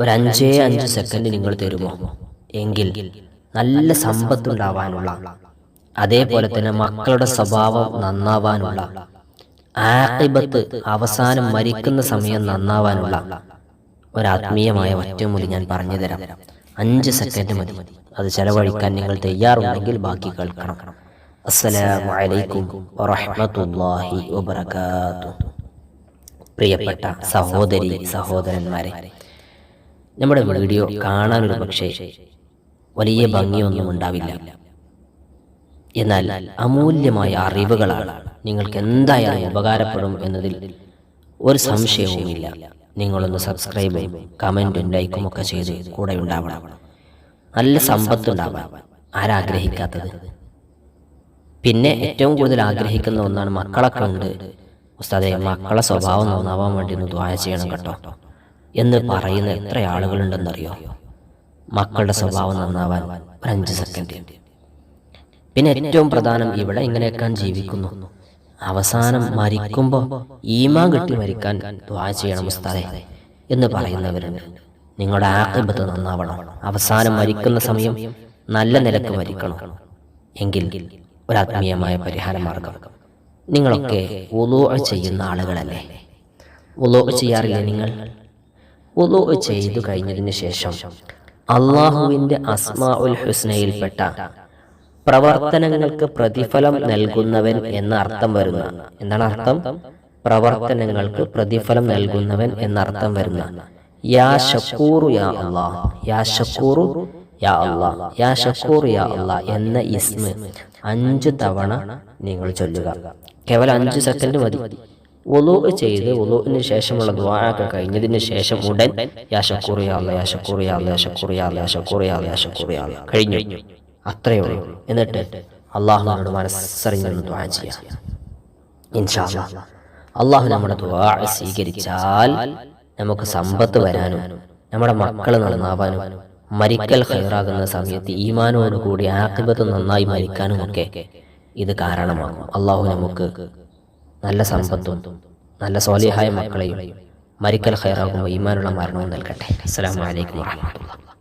ഒരു അഞ്ചേ അഞ്ച് സെക്കൻഡ് നിങ്ങൾ തരുമോ? എങ്കിൽ നല്ല സമ്പത്തുണ്ടാവാനുള്ള അതേപോലെ തന്നെ മക്കളുടെ സ്വഭാവം നന്നാവാനുള്ള ആക്കിബത്ത് അവസാനം മരിക്കുന്ന സമയം നന്നാവാനുള്ള ഒരാത്മീയമായ ഒറ്റമൂലി ഞാൻ പറഞ്ഞു തരാം. അഞ്ച് സെക്കൻഡ് മതി. അത് ചെലവഴിക്കാൻ നിങ്ങൾ തയ്യാറുണ്ടെങ്കിൽ ബാക്കി കേൾക്കണം. അസ്സലാമു അലൈക്കും വറഹ്മത്തുള്ളാഹി വബറകാതുഹു. പ്രിയപ്പെട്ട സഹോദരി സഹോദരന്മാരെ നമ്മുടെ വീഡിയോ കാണാനൊരു പക്ഷേ വലിയ ഭംഗിയൊന്നും ഉണ്ടാവില്ല. എന്നാൽ അമൂല്യമായ അറിവുകളാണ് നിങ്ങൾക്ക് എന്തായാലും ഉപകാരപ്പെടും എന്നതിൽ ഒരു സംശയവുമില്ല. നിങ്ങളൊന്ന് സബ്സ്ക്രൈബും കമന്റും ലൈക്കും ഒക്കെ ചെയ്ത് കൂടെ ഉണ്ടാവണം. നല്ല സമ്പത്ത് ഉണ്ടാവണം ആരാഗ്രഹിക്കാത്തത് പിന്നെ ഏറ്റവും കൂടുതൽ ആഗ്രഹിക്കുന്ന ഒന്നാണ് മക്കളൊക്കെ ഉണ്ട്. ഉസ്താദെ മക്കളെ സ്വഭാവം നന്നാവാൻ വേണ്ടി ഒന്ന് ദ്വായ ചെയ്യണം കേട്ടോ. എന്ന് പറയുന്ന എത്ര ആളുകളുണ്ടെന്നറിയോ? മക്കളുടെ സ്വഭാവം നന്നാവാൻ ഒരു അഞ്ച് സെക്കൻഡ് പിന്നെ ഏറ്റവും പ്രധാനം ഇവിടെ ഇങ്ങനെയൊക്കെ ജീവിക്കുന്നു. അവസാനം മരിക്കുമ്പോൾ ഈമാ കെട്ടി മരിക്കാൻ ദ്വാ ചെയ്യണം ഉസ്താദെ എന്ന് പറയുന്നവരുണ്ട് നിങ്ങളുടെ ആക്രിബത്ത് നന്നാവണം. അവസാനം മരിക്കുന്ന സമയം നല്ല നിലയ്ക്ക് മരിക്കണം. എങ്കിൽ ഒരാത്മീയമായ പരിഹാര മാർഗം. നിങ്ങളൊക്കെ ഉലോ ചെയ്യുന്ന ആളുകളല്ലേ? ഉലോ ചെയ്യാറില്ല നിങ്ങൾ? ഉലോ ചെയ്തു കഴിഞ്ഞതിന് ശേഷം അള്ളാഹുവിന്റെ അസ്മാ ഉൽ ഹുസ്നയിൽപ്പെട്ട പ്രവർത്തനങ്ങൾക്ക് പ്രതിഫലം നൽകുന്നവൻ എന്ന അർത്ഥം വരുന്ന എന്താണ് അർത്ഥം? പ്രവർത്തനങ്ങൾക്ക് പ്രതിഫലം നൽകുന്നവൻ എന്ന അർത്ഥം വരുന്ന യാ ഷക്കൂറു യാ അള്ളാ. യാ ഷക്കൂറു യാ അള്ളാ. യാ ഷക്കൂർ യാ അള്ളാ എന്ന ഇസ്മ അഞ്ച് തവണ നിങ്ങൾ ചൊല്ലുക. കേവലം അഞ്ച് സെക്കൻഡ് മതി. ഒലു ചെയ്ത് ഒലുവിന് ശേഷമുള്ള ദ്വാരൊക്കെ കഴിഞ്ഞതിന് ശേഷം ഉടൻ യാ ഷക്കൂർ യാ അള്ളാ യാ ഷക്കൂർ യാ അള്ളാ യാ ഷക്കൂർ യാ അള്ളാ യാ ഷക്കൂർ യാ യാ ഷക്കൂർ യാ കഴിഞ്ഞു. അത്രയേ ഉള്ളൂ. എന്നിട്ട് അള്ളാഹുവിനോട് മനസ്സറിഞ്ഞൊന്ന് ദ്വാ ചെയ്യാം. ഇൻഷാ. അള്ളാഹു നമ്മുടെ ദ്വാ സ്വീകരിച്ചാൽ നമുക്ക് സമ്പത്ത് വരാനും നമ്മുടെ മക്കൾ നന്നാവാനും മരിക്കൽ ഹൈറാകുന്ന സമയത്ത് ഈമാനോട് കൂടി ആക്കിബത്ത് നന്നായി മരിക്കാനും ഒക്കെ ഇത് കാരണമാകും. അള്ളാഹു നമുക്ക് നല്ല സമ്പത്തും നല്ല സ്വാലിഹായ മക്കളെയും മരിക്കൽ ഹൈറാകുമ്പോൾ ഈമാനുള്ള മരണവും നൽകട്ടെ. അസ്സലാമു അലൈക്കും വറഹ്മത്തുള്ളാഹി